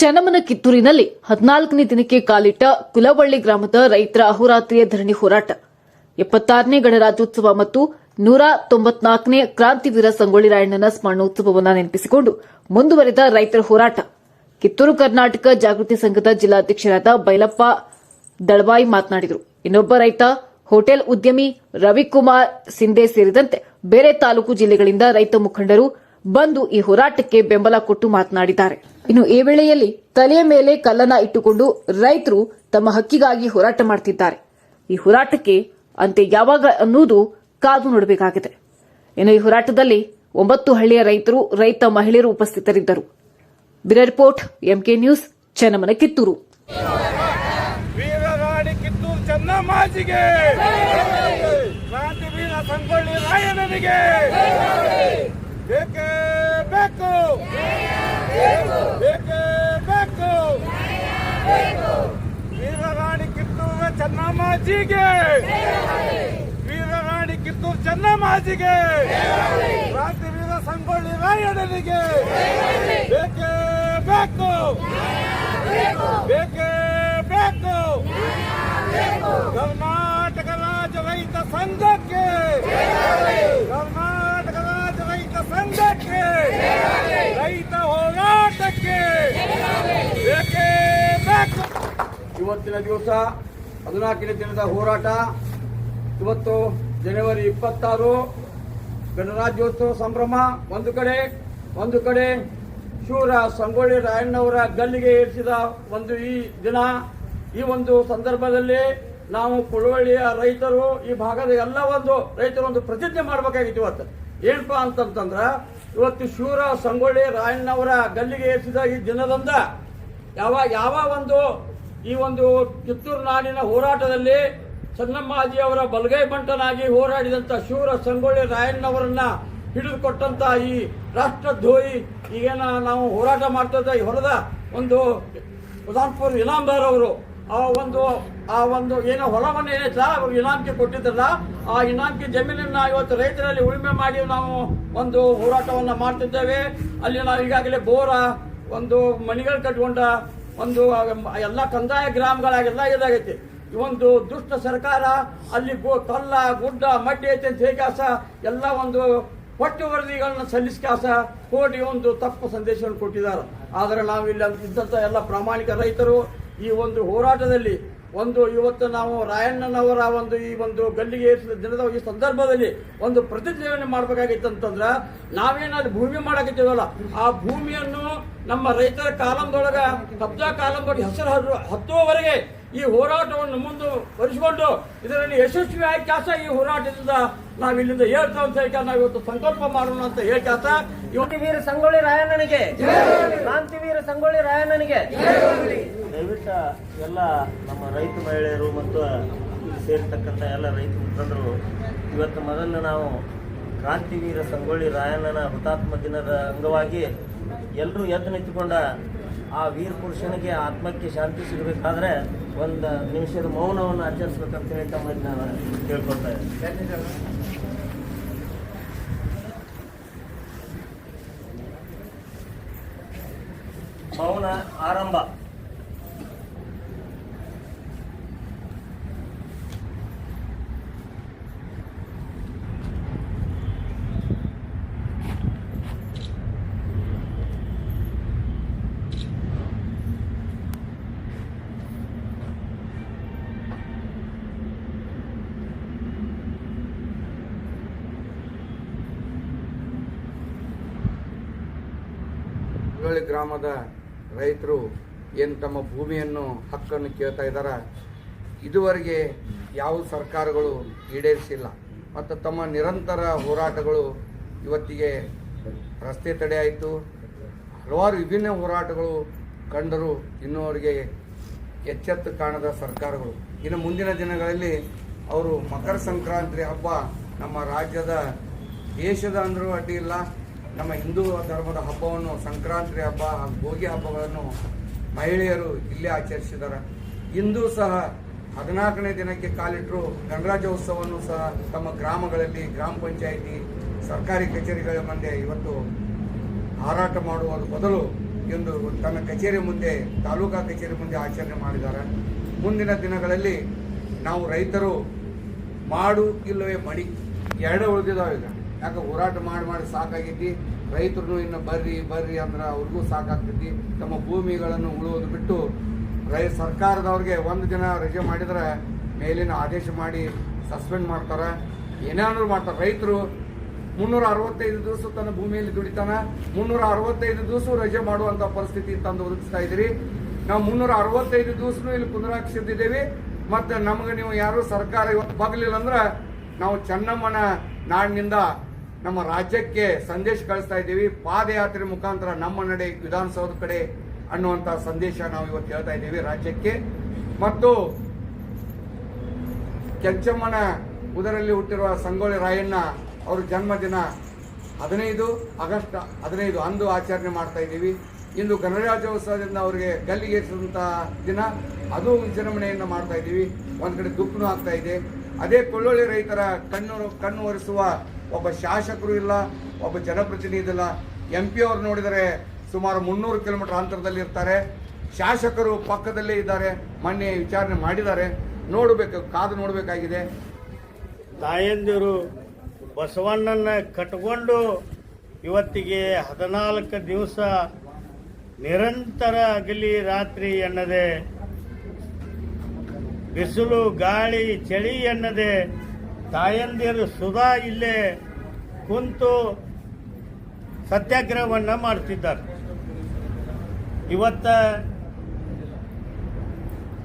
ಚನ್ನಮನ ಕಿತ್ತೂರಿನಲ್ಲಿ ಹದಿನಾಲ್ಕನೇ ದಿನಕ್ಕೆ ಕಾಲಿಟ್ಟ ಕುಲವಳ್ಳಿ ಗ್ರಾಮದ ರೈತರ ಅಹೋರಾತ್ರಿಯ ಧರಣಿ ಹೋರಾಟ. ಎಪ್ಪತ್ತಾರನೇ ಗಣರಾಜ್ಯೋತ್ಸವ ಮತ್ತು ನೂರ ತೊಂಬತ್ನಾಲ್ಕನೇ ಕ್ರಾಂತಿವೀರ ಸಂಗೊಳ್ಳಿ ರಾಯಣ್ಣನ ಸ್ಮರಣೋತ್ಸವವನ್ನು ನೆನಪಿಸಿಕೊಂಡು ಮುಂದುವರೆದ ರೈತರ ಹೋರಾಟ. ಕಿತ್ತೂರು ಕರ್ನಾಟಕ ಜಾಗೃತಿ ಸಂಘದ ಜಿಲ್ಲಾಧ್ಯಕ್ಷರಾದ ಬೈಲಪ್ಪ ದಳವಾಯಿ ಮಾತನಾಡಿದರು. ಇನ್ನೊಬ್ಬ ರೈತ, ಹೋಟೆಲ್ ಉದ್ಯಮಿ ರವಿಕುಮಾರ್ ಸಿಂಧೆ ಸೇರಿದಂತೆ ಬೇರೆ ತಾಲೂಕು ಜಿಲ್ಲೆಗಳಿಂದ ರೈತ ಮುಖಂಡರು ಬಂದು ಈ ಹೋರಾಟಕ್ಕೆ ಬೆಂಬಲ ಕೊಟ್ಟು ಮಾತನಾಡಿದ್ದಾರೆ. ಇನ್ನು ಈ ವೇಳೆಯಲ್ಲಿ ತಲೆಯ ಮೇಲೆ ಕಲ್ಲನ ಇಟ್ಟುಕೊಂಡು ರೈತರು ತಮ್ಮ ಹಕ್ಕಿಗಾಗಿ ಹೋರಾಟ ಮಾಡುತ್ತಿದ್ದಾರೆ ಈ ಹೋರಾಟಕ್ಕೆ ಅಂತೆ ಯಾವಾಗ ಅನ್ನುವುದು ಕಾದು ನೋಡಬೇಕಾಗಿದೆ. ಇನ್ನು ಈ ಹೋರಾಟದಲ್ಲಿ ಒಂಬತ್ತು ಹಳ್ಳಿಯ ರೈತರು ರೈತ ಮಹಿಳೆಯರು ಉಪಸ್ಥಿತರಿದ್ದರು. Bureau report MK news Channamana Kittur. ಚೆನ್ನಮ್ಮಾಜಿಗೆ Sangolli ರಾಯಣ್ಣನಿಗೆ! ಬೇಕೇ ಬೇಕು. ಬೇಕೇ ಬೇಕು. ವೀರರಾಣಿ ಕಿತ್ತೂರ ಚೆನ್ನಮ್ಮಾಜಿಗೆ. ವೀರರಾಣಿ ಕಿತ್ತೂರು ಚೆನ್ನಮ್ಮಾಜಿಗೆ. ರಾತ್ರಿ ವೀರ ಸಂಗೊಳ್ಳಿ ರಾಯಣ್ಣನಿಗೆ. ಬೇಕೆ ಬೇಕು. ಬೇಕೇ ಬೇಕು. ಕರ್ನಾಟಕ ರಾಜ್ಯ ರೈತ ಸಂಘಕ್ಕೆ ಕರ್ನಾಟಕ ರಾಜ್ಯ ರೈತ ಸಂಘಕ್ಕೆ ರೈತ ಹೋರಾಟಕ್ಕೆ ಬೇಕೇ ಬೇಕು ಇವತ್ತಿನ ದಿವಸ ಹದಿನಾಲ್ಕನೇ ದಿನದ ಹೋರಾಟ. ಇವತ್ತು ಜನವರಿ ಇಪ್ಪತ್ತಾರು, ಗಣರಾಜ್ಯೋತ್ಸವ ಸಂಭ್ರಮ. ಒಂದು ಕಡೆ ಒಂದು ಕಡೆ ಶೂರ ಸಂಗೊಳ್ಳಿ ರಾಯಣ್ಣವರ ಗಲ್ಲಿಗೆ ಏರಿಸಿದ ಒಂದು ಈ ದಿನ. ಈ ಒಂದು ಸಂದರ್ಭದಲ್ಲಿ ನಾವು ಕುಳವಳ್ಳಿಯ ರೈತರು, ಈ ಭಾಗದ ಎಲ್ಲ ಒಂದು ರೈತರು ಒಂದು ಪ್ರತಿಜ್ಞೆ ಮಾಡಬೇಕಾಗಿತ್ತು ಇವತ್ತು. ಏನಪ್ಪ ಅಂತಂತಂದ್ರೆ, ಇವತ್ತು ಶೂರ ಸಂಗೊಳ್ಳಿ ರಾಯಣ್ಣವರ ಗಲ್ಲಿಗೆ ಏರಿಸಿದ ಈ ದಿನದಂದ ಯಾವ ಯಾವ ಒಂದು ಈ ಒಂದು ಕಿತ್ತೂರು ನಾಡಿನ ಹೋರಾಟದಲ್ಲಿ ಚನ್ನಮ್ಮಾಜಿ ಅವರ ಬಲಗೈ ಬಂಟನಾಗಿ ಹೋರಾಡಿದಂತ ಶೂರ ಸಂಗೊಳ್ಳಿ ರಾಯಣ್ಣವರನ್ನ ಹಿಡಿದುಕೊಟ್ಟಂತ ಈ ರಾಷ್ಟ್ರದ್ರೋಹಿ. ಈಗೇನ ನಾವು ಹೋರಾಟ ಮಾಡ್ತಾ ಈ ಹೊರದ ಒಂದು ಉದಾನ್ಪುರ್ ಇನಾಮ್ದಾರ್ ಅವರು ಆ ಒಂದು ಆ ಒಂದು ಏನೋ ಹೊಲವನ್ನು ಏನೈತಲ್ಲ ಅವ್ರು ಇನಾಮ್ಗೆ ಕೊಟ್ಟಿದ್ರಲ್ಲ. ಆ ಇನಾಮ್ಗೆ ಜಮೀನನ್ನ ಇವತ್ತು ರೈತರಲ್ಲಿ ಉಳುಮೆ ಮಾಡಿ ನಾವು ಒಂದು ಹೋರಾಟವನ್ನು ಮಾಡ್ತಿದ್ದೇವೆ. ಅಲ್ಲಿ ನಾವು ಈಗಾಗಲೇ ಬೋರ ಒಂದು ಮಣಿಗಳು ಕಟ್ಕೊಂಡ ಒಂದು, ಎಲ್ಲ ಕಂದಾಯ ಗ್ರಾಮಗಳಾಗೆಲ್ಲ ಇದಾಗೈತಿ. ಒಂದು ದುಷ್ಟ ಸರ್ಕಾರ ಅಲ್ಲಿ ಗೋ- ಕಲ್ಲ, ಗುಡ್ಡ, ಮಡ್ಡಿ ಐತೆ ಅಂತ ಹೇಗಾಸ ಎಲ್ಲ ಒಂದು ಪಟ್ಟು ವರದಿಗಳನ್ನ ಸಲ್ಲಿಸ್ಕಾಸ ಕೋಟಿ ಒಂದು ತಪ್ಪು ಸಂದೇಶವನ್ನು ಕೊಟ್ಟಿದ್ದಾರೆ. ಆದರೆ ನಾವು ಇಲ್ಲಿ ಇದ್ದಂಥ ಎಲ್ಲ ಪ್ರಾಮಾಣಿಕ ರೈತರು ಈ ಒಂದು ಹೋರಾಟದಲ್ಲಿ ಒಂದು ಇವತ್ತು ನಾವು ರಾಯಣ್ಣನವರ ಒಂದು ಈ ಒಂದು ಗಲ್ಲಿಗೆ ಏರಿಸಿದ ದಿನದ ಈ ಸಂದರ್ಭದಲ್ಲಿ ಒಂದು ಪ್ರತಿಜ್ಞೆಯನ್ನು ಮಾಡಬೇಕಾಗಿತ್ತು ಅಂತಂದ್ರೆ ನಾವೇನಾದ್ರು ಭೂಮಿ ಮಾಡಕತ್ತೀವಲ್ಲ ಆ ಭೂಮಿಯನ್ನು ನಮ್ಮ ರೈತರ ಕಾಲಂದೊಳಗ ಕಬ್ಜಾ ಕಾಲಂದೊಳಗೆ ಹೆಸರು ಹರ ಹತ್ತುವವರೆಗೆ ಈ ಹೋರಾಟವನ್ನು ಮುಂದುವರಿಸಿಕೊಂಡು ಇದರಲ್ಲಿ ಯಶಸ್ವಿಯಾಗಿ ಕೆಲಸ ಈ ಹೋರಾಟದಿಂದ ನಾವು ಇಲ್ಲಿಂದ ಹೇಳ್ತಾ ಅಂತ ಹೇಳ್ತಾ ನಾವು ಇವತ್ತು ಸಂಕಲ್ಪ ಮಾಡೋಣ ಅಂತ ಹೇಳ್ಕಾಸ ಇವತ್ತು ವೀರ ಸಂಗೊಳ್ಳಿ ರಾಯಣ್ಣನಿಗೆ. ಕ್ರಾಂತಿವೀರ ಸಂಗೊಳ್ಳಿ ರಾಯಣ್ಣನಿಗೆ. ದಯವಿಟ್ಟು ಎಲ್ಲ ನಮ್ಮ ರೈತ ಮಹಿಳೆಯರು ಮತ್ತು ಇಲ್ಲಿ ಸೇರಿರ್ತಕ್ಕಂಥ ಎಲ್ಲ ರೈತ ಮುಖಂಡರು ಇವತ್ತು ಮೊದಲು ನಾವು ಕ್ರಾಂತಿವೀರ ಸಂಗೊಳ್ಳಿ ರಾಯಣ್ಣನ ಹುತಾತ್ಮ ದಿನದ ಅಂಗವಾಗಿ ಎಲ್ಲರೂ ಎದ್ದು ನಿಂತುಕೊಂಡ ಆ ವೀರ ಪುರುಷನಿಗೆ ಆತ್ಮಕ್ಕೆ ಶಾಂತಿ ಸಿಗಬೇಕಾದ್ರೆ ಒಂದು ನಿಮಿಷದ ಮೌನವನ್ನು ಆಚರಿಸ್ಬೇಕಂತ ಹೇಳಿ ತಮ್ಮಲ್ಲಿ ನಾನು ಕೇಳ್ಕೊಳ್ತಾ ಮೌನ ಆರಂಭ. ಗ್ರಾಮದ ರೈತರು ಏನು ತಮ್ಮ ಭೂಮಿಯನ್ನು, ಹಕ್ಕನ್ನು ಕೇಳ್ತಾ ಇದ್ದಾರೆ? ಇದುವರೆಗೆ ಯಾವ ಸರ್ಕಾರಗಳು ಈಡೇರಿಸಿಲ್ಲ. ಮತ್ತು ತಮ್ಮ ನಿರಂತರ ಹೋರಾಟಗಳು ಇವತ್ತಿಗೆ ರಸ್ತೆ ತಡೆ ಆಯಿತು. ಹಲವಾರು ವಿಭಿನ್ನ ಹೋರಾಟಗಳು ಕಂಡರೂ ಇನ್ನೂವರೆಗೆ ಎಚ್ಚೆತ್ತು ಕಾಣದ ಸರ್ಕಾರಗಳು. ಇನ್ನು ಮುಂದಿನ ದಿನಗಳಲ್ಲಿ ಅವರು ಮಕರ ಸಂಕ್ರಾಂತಿ ಹಬ್ಬ ನಮ್ಮ ರಾಜ್ಯದ ದೇಶದ ಅಂದರೂ ಅಡ್ಡಿ ಇಲ್ಲ. ನಮ್ಮ ಹಿಂದೂ ಧರ್ಮದ ಹಬ್ಬವನ್ನು, ಸಂಕ್ರಾಂತಿ ಹಬ್ಬ, ಹಾಗೂ ಭೋಗಿ ಹಬ್ಬಗಳನ್ನು ಮಹಿಳೆಯರು ಇಲ್ಲೇ ಆಚರಿಸಿದ್ದಾರೆ. ಇಂದು ಸಹ ಹದಿನಾಲ್ಕನೇ ದಿನಕ್ಕೆ ಕಾಲಿಟ್ಟರು. ಗಣರಾಜ್ಯೋತ್ಸವವನ್ನು ಸಹ ತಮ್ಮ ಗ್ರಾಮಗಳಲ್ಲಿ, ಗ್ರಾಮ ಪಂಚಾಯಿತಿ, ಸರ್ಕಾರಿ ಕಚೇರಿಗಳ ಮುಂದೆ ಇವತ್ತು ಹಾರಾಟ ಮಾಡುವ ಬದಲು ಎಂದು ತನ್ನ ಕಚೇರಿ ಮುಂದೆ, ತಾಲೂಕಾ ಕಚೇರಿ ಮುಂದೆ ಆಚರಣೆ ಮಾಡಿದ್ದಾರೆ. ಮುಂದಿನ ದಿನಗಳಲ್ಲಿ ನಾವು ರೈತರು ಮಾಡು ಇಲ್ಲವೇ ಮಡಿ ಎರಡೇ ಉಳಿದಿದ್ದಾವೆ ಈಗ. ಯಾಕೆ ಹೋರಾಟ ಮಾಡಿ ಮಾಡಿ ಸಾಕಾಗೈತಿ ರೈತರು ಇನ್ನು ಬರ್ರಿ ಬರ್ರಿ ಅಂದ್ರೆ ಅವ್ರಿಗೂ ಸಾಕಾಗ್ತೈತಿ. ತಮ್ಮ ಭೂಮಿಗಳನ್ನು ಉಳುವುದು ಬಿಟ್ಟು ರೈ, ಸರ್ಕಾರದವ್ರಿಗೆ ಒಂದು ದಿನ ರಜೆ ಮಾಡಿದ್ರೆ ಮೇಲಿನ ಆದೇಶ ಮಾಡಿ ಸಸ್ಪೆಂಡ್ ಮಾಡ್ತಾರೆ. ಏನಾದ್ರು ಮಾಡ್ತಾರೆ. ರೈತರು ಮುನ್ನೂರ ಅರವತ್ತೈದು ದಿವಸ ತನ್ನ ಭೂಮಿಯಲ್ಲಿ ದುಡಿತಾನ. ಮುನ್ನೂರ ಅರವತ್ತೈದು ದಿವಸ ರಜೆ ಮಾಡುವಂತ ಪರಿಸ್ಥಿತಿ ತಂದು ಒದಗಿಸ್ತಾ ಇದ್ದೀರಿ. ನಾವು ಮುನ್ನೂರ ಅರವತ್ತೈದು ದಿವಸನೂ ಇಲ್ಲಿ ಪುನರಾಕ್ಷಿದ್ದೇವೆ ಮತ್ತೆ ನಮಗೆ ನೀವು ಯಾರು ಸರ್ಕಾರ ಇವತ್ತು ಬಗ್ಲಿಲ್ಲ ಅಂದ್ರೆ ನಾವು ಚೆನ್ನಮ್ಮನ ನಾಡಿನಿಂದ ನಮ್ಮ ರಾಜ್ಯಕ್ಕೆ ಸಂದೇಶ ಕಳಿಸ್ತಾ ಇದ್ದೀವಿ. ಪಾದಯಾತ್ರೆ ಮುಖಾಂತರ ನಮ್ಮ ನಡೆ ವಿಧಾನಸೌಧ ಕಡೆ ಅನ್ನುವಂಥ ಸಂದೇಶ ನಾವು ಇವತ್ತು ಹೇಳ್ತಾ ಇದ್ದೀವಿ ರಾಜ್ಯಕ್ಕೆ. ಮತ್ತು ಕೆಂಚಮ್ಮನ ಉದರಲ್ಲಿ ಹುಟ್ಟಿರುವ ಸಂಗೊಳ್ಳಿ ರಾಯಣ್ಣ ಅವರ ಜನ್ಮದಿನ ಹದಿನೈದು ಆಗಸ್ಟ್ ಹದಿನೈದು ಅಂದು ಆಚರಣೆ ಮಾಡ್ತಾ ಇದ್ದೀವಿ. ಇಂದು ಗಣರಾಜ್ಯೋತ್ಸವದಿಂದ ಅವರಿಗೆ ಗಲ್ಲಿಗೇರಿಸಿದಂಥ ದಿನ. ಅದು ವಿಜೃಂಭಣೆಯನ್ನು ಮಾಡ್ತಾ ಇದ್ದೀವಿ. ಒಂದು ಕಡೆ ದುಃಖನೂ ಆಗ್ತಾ ಇದೆ. ಅದೇ ಕೊಳ್ಳೊಳ್ಳಿ ರೈತರ ಕಣ್ಣು ಕಣ್ಣು ಒರೆಸುವ ಒಬ್ಬ ಶಾಸಕರು ಇಲ್ಲ, ಒಬ್ಬ ಜನಪ್ರತಿನಿಧಿ ಇಲ್ಲ. ಎಂ ಪಿ ಅವರು ನೋಡಿದರೆ ಸುಮಾರು ಮುನ್ನೂರು ಕಿಲೋಮೀಟರ್ ಅಂತರದಲ್ಲಿ ಇರ್ತಾರೆ. ಶಾಸಕರು ಪಕ್ಕದಲ್ಲೇ ಇದ್ದಾರೆ, ಮೊನ್ನೆ ವಿಚಾರಣೆ ಮಾಡಿದ್ದಾರೆ. ನೋಡಬೇಕು, ಕಾದು ನೋಡಬೇಕಾಗಿದೆ. ತಾಯಂದಿರು ಬಸವಣ್ಣನ ಕಟ್ಕೊಂಡು ಇವತ್ತಿಗೆ ಹದಿನಾಲ್ಕು ದಿವಸ ನಿರಂತರ ಅಗಲಿ ರಾತ್ರಿ ಎನ್ನದೆ, ಬಿಸಿಲು, ಗಾಳಿ, ಚಳಿ ಎನ್ನದೆ ತಾಯಂದಿರು ಸುಧಾ ಇಲ್ಲೇ ಕುಂತು ಸತ್ಯಾಗ್ರಹವನ್ನು ಮಾಡ್ತಿದ್ದಾರೆ. ಇವತ್ತ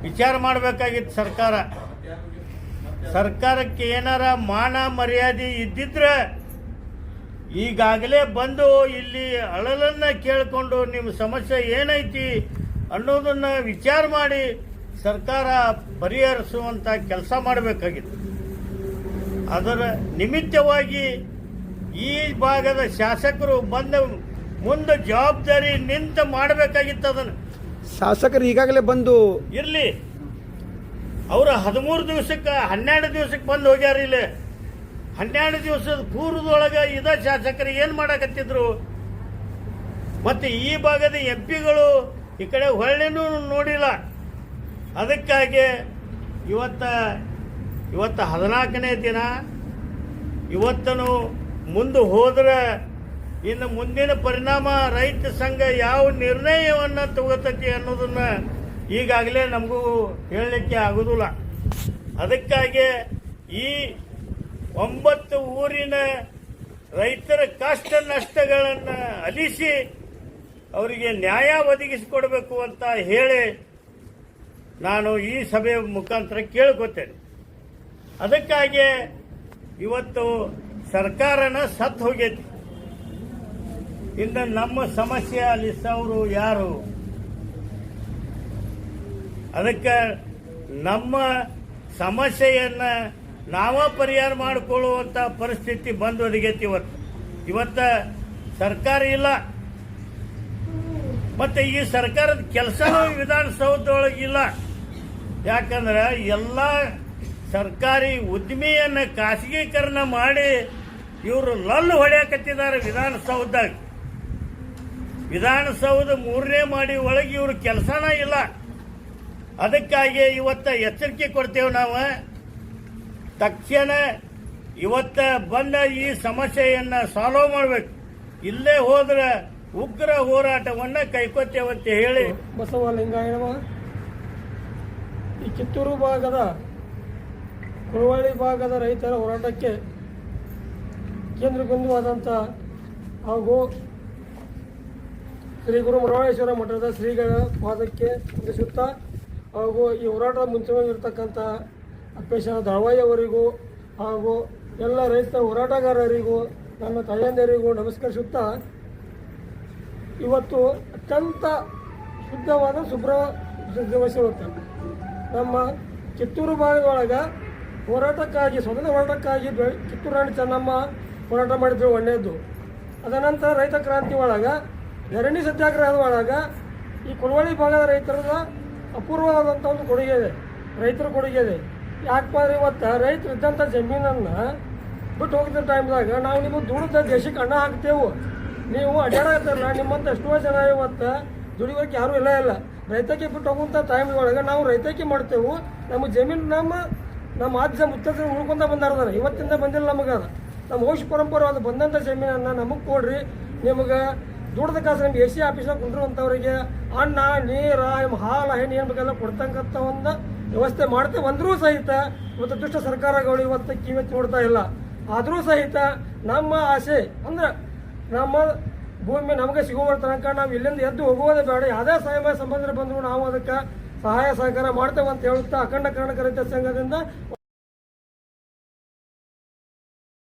ವಿಚಾರ ಮಾಡಬೇಕಾಗಿತ್ತು ಸರ್ಕಾರ. ಸರ್ಕಾರಕ್ಕೆ ಏನಾರ ಮಾನ ಮರ್ಯಾದೆ ಇದ್ದಿದ್ರೆ ಈಗಾಗಲೇ ಬಂದು ಇಲ್ಲಿ ಅಳಲನ್ನ ಕೇಳಿಕೊಂಡು ನಿಮ್ಮ ಸಮಸ್ಯೆ ಏನೈತಿ ಅನ್ನೋದನ್ನ ವಿಚಾರ ಮಾಡಿ ಸರ್ಕಾರ ಪರಿಹರಿಸುವಂತ ಕೆಲಸ ಮಾಡಬೇಕಾಗಿತ್ತು. ಅದರ ನಿಮಿತ್ತವಾಗಿ ಈ ಭಾಗದ ಶಾಸಕರು ಬಂದ ಮುಂದೆ ಜವಾಬ್ದಾರಿ ನಿಂತ ಮಾಡಬೇಕಾಗಿತ್ತು ಅದನ್ನು. ಶಾಸಕರು ಈಗಾಗಲೇ ಬಂದು ಇರ್ಲಿ. ಅವರು ಹದಿಮೂರು ದಿವಸಕ್ಕೆ ಹನ್ನೆರಡು ದಿವಸಕ್ಕೆ ಬಂದು ಹೋಗ್ಯಾರ ಇಲ್ಲಿ. ಹನ್ನೆರಡು ದಿವಸದ ಪೂರ್ವದೊಳಗೆ ಇದ ಶಾಸಕರು ಏನು ಮಾಡಕತ್ತಿದ್ರು? ಮತ್ತೆ ಈ ಭಾಗದ ಎಂ ಪಿಗಳು ಈ ಕಡೆ ಹೊಳ್ಳಿನೂ ನೋಡಿಲ್ಲ. ಅದಕ್ಕಾಗಿ ಇವತ್ತ ಇವತ್ತು ಹದಿನಾಲ್ಕನೇ ದಿನ. ಇವತ್ತನು ಮುಂದೆ ಹೋದರೆ ಇನ್ನು ಮುಂದಿನ ಪರಿಣಾಮ ರೈತ ಸಂಘ ಯಾವ ನಿರ್ಣಯವನ್ನು ತಗೋತೈತಿ ಅನ್ನೋದನ್ನು ಈಗಾಗಲೇ ನಮಗೂ ಹೇಳಲಿಕ್ಕೆ ಆಗೋದಿಲ್ಲ. ಅದಕ್ಕಾಗಿ ಈ ಒಂಬತ್ತು ಊರಿನ ರೈತರ ಕಷ್ಟ ನಷ್ಟಗಳನ್ನು ಅಲಿಸಿ ಅವರಿಗೆ ನ್ಯಾಯ ಒದಗಿಸಿಕೊಡಬೇಕು ಅಂತ ಹೇಳಿ ನಾನು ಈ ಸಭೆಯ ಮುಖಾಂತರ ಕೇಳ್ಕೊತೇನೆ. ಅದಕ್ಕಾಗಿ ಇವತ್ತು ಸರ್ಕಾರನ ಸತ್ತು ಹೋಗೈತಿ. ಇನ್ನು ನಮ್ಮ ಸಮಸ್ಯೆ ಅಲಿಸೋರು ಯಾರು? ಅದಕ್ಕೆ ನಮ್ಮ ಸಮಸ್ಯೆಯನ್ನ ನಾವ ಪರಿಹಾರ ಮಾಡಿಕೊಳ್ಳುವಂತ ಪರಿಸ್ಥಿತಿ ಬಂದು ಒದಗೈತಿ ಇವತ್ತು. ಇವತ್ತ ಸರ್ಕಾರ ಇಲ್ಲ. ಮತ್ತೆ ಈ ಸರ್ಕಾರದ ಕೆಲಸನೂ ವಿಧಾನಸೌಧದೊಳಗಿಲ್ಲ ಯಾಕಂದ್ರೆ ಎಲ್ಲ ಸರ್ಕಾರಿ ಉದ್ದಿಮೆಯನ್ನ ಖಾಸಗೀಕರಣ ಮಾಡಿ ಇವರು ಲಲ್ಲು ಹೊಡೆಯಕತ್ತಿದ್ದಾರೆ ವಿಧಾನಸೌಧದಾಗ. ವಿಧಾನಸೌಧ ಮೂರನೇ ಮಾಡಿ ಒಳಗೆ ಇವರು ಕೆಲಸನ ಇಲ್ಲ. ಅದಕ್ಕಾಗಿ ಇವತ್ತ ಎಚ್ಚರಿಕೆ ಕೊಡ್ತೇವೆ ನಾವು. ತಕ್ಷಣ ಇವತ್ತ ಬಂದ ಈ ಸಮಸ್ಯೆಯನ್ನ ಸಾಲ್ವ್ ಮಾಡ್ಬೇಕು. ಇಲ್ಲೇ ಹೋದ್ರೆ ಉಗ್ರ ಹೋರಾಟವನ್ನ ಕೈಕೊತ್ತೇವಂತ ಹೇಳಿ. ಬಸವಲಿಂಗ ಈ ಕಿತ್ತೂರು ಭಾಗದ ಕುಳವಳ್ಳಿ ಭಾಗದ ರೈತರ ಹೋರಾಟಕ್ಕೆ ಕೇಂದ್ರ ಬಿಂದುವಾದಂಥ ಹಾಗೂ ಶ್ರೀ ಗುರು ಮುರುಡೇಶ್ವರ ಮಠದ ಶ್ರೀಗಳ ಪಾದಕ್ಕೆ ವಂದಿಸುತ್ತಾ ಹಾಗೂ ಈ ಹೋರಾಟದ ಮುಂಚೆವಾಗಿರ್ತಕ್ಕಂಥ ಅಪ್ಪೇಶ ದಾವಯ್ಯವರಿಗೂ ಹಾಗೂ ಎಲ್ಲ ರೈತ ಹೋರಾಟಗಾರರಿಗೂ, ನನ್ನ ತಾಯಂದಿರಿಗೂ ನಮಸ್ಕರಿಸುತ್ತಾ ಇವತ್ತು ಅತ್ಯಂತ ಶುದ್ಧವಾದ ಶುಭ್ರ ದಿವಸ ನಮ್ಮ ಕಿತ್ತೂರು ಭಾಗದೊಳಗೆ ಹೋರಾಟಕ್ಕಾಗಿ ಸ್ವತಂತ್ರ ಹೋರಾಟಕ್ಕಾಗಿ ಕಿತ್ತೂರು ರಾಣಿ ಚೆನ್ನಮ್ಮ ಹೋರಾಟ ಮಾಡಿದ್ರು ಒಳ್ಳೆಯದು. ಅದನಂತರ ರೈತ ಕ್ರಾಂತಿ ಒಳಗೆ, ಧರಣಿ ಸತ್ಯಾಗ್ರಹದ ಒಳಗೆ, ಈ ಕುಳವಳ್ಳಿ ಭಾಗದ ರೈತರದ ಅಪೂರ್ವವಾದಂಥ ಒಂದು ಕೊಡುಗೆ ಇದೆ. ರೈತರ ಕೊಡುಗೆ ಇದೆ. ಯಾಕಪ್ಪ ಅಂದ್ರೆ ಇವತ್ತು ರೈತರು ಇದ್ದಂಥ ಜಮೀನನ್ನು ಬಿಟ್ಟು ಹೋಗಿದ್ದ ಟೈಮ್ದಾಗ ನಾವು ನಿಮಗೆ ದುಡಿದ ದೇಶಕ್ಕೆ ಅಣ್ಣ ಹಾಕ್ತೇವೆ. ನೀವು ಅಡ್ಡಾಡತ್ತಾರಲ್ಲ ನಿಮ್ಮಂತ ಎಷ್ಟೋ ಜನ ಇವತ್ತು ದುಡಿಯೋಕೆ ಯಾರೂ ಇಲ್ಲ ಇಲ್ಲ. ರೈತಕ್ಕೆ ಬಿಟ್ಟು ಹೋಗುವಂಥ ಟೈಮ್ ಒಳಗೆ ನಾವು ರೈತಕ್ಕೆ ಮಾಡ್ತೇವೆ. ನಮ್ಮ ಜಮೀನು ನಮ್ಮ ನಮ್ಮ ಆದ್ಯ ಮುತ್ತಜ್ಜ ಉಳ್ಕೊಂತ ಬಂದಾರ ಇವತ್ತಿಂದ ಬಂದಿಲ್ಲ ನಮಗೆ ಅದು. ನಮ್ಮ ವಂಶ ಅದು ಬಂದಂಥ ಜಮೀನನ್ನು ನಮಗೆ ಕೊಡ್ರಿ. ನಿಮಗೆ ದುಡ್ದ ಕಾಸು ನಿಮ್ಗೆ ಎ ಸಿ ಆಫೀಸ್ನಾಗ ಕುಂಡ್ರುವಂಥವ್ರಿಗೆ ಅನ್ನ, ನೀರು ನಿಮ್ಮ ಹಾಲು, ಹೆಣ್ಣು, ಏನು ಬೇಕೆಲ್ಲ ಕೊಡ್ತಕ್ಕಂಥ ಒಂದು ವ್ಯವಸ್ಥೆ ಮಾಡ್ತೇವೆ ಅಂದರೂ ಸಹಿತ ಇವತ್ತು ದುಷ್ಟ ಸರ್ಕಾರಗಳು ಇವತ್ತು ಕಿವಿ ನೋಡ್ತಾ ಇಲ್ಲ. ಆದರೂ ಸಹಿತ ನಮ್ಮ ಆಸೆ ಅಂದ್ರೆ ನಮ್ಮ ಭೂಮಿ ನಮಗೆ ಸಿಗುವ ತನಕ ನಾವು ಇಲ್ಲಿಂದ ಎದ್ದು ಹೋಗುವುದೇ ಬೇಡ. ಯಾವುದೇ ಸಾಹೇಬ ಸಂಬಂಧ ಬಂದರೂ ನಾವು ಅದಕ್ಕೆ ಸಹಾಯ ಸಹಕಾರ ಮಾಡ್ತೇವೆ ಅಂತ ಹೇಳುತ್ತಾ ಅಖಂಡ ಕರ್ನಾಟಕ ರೈತ ಸಂಘದಿಂದ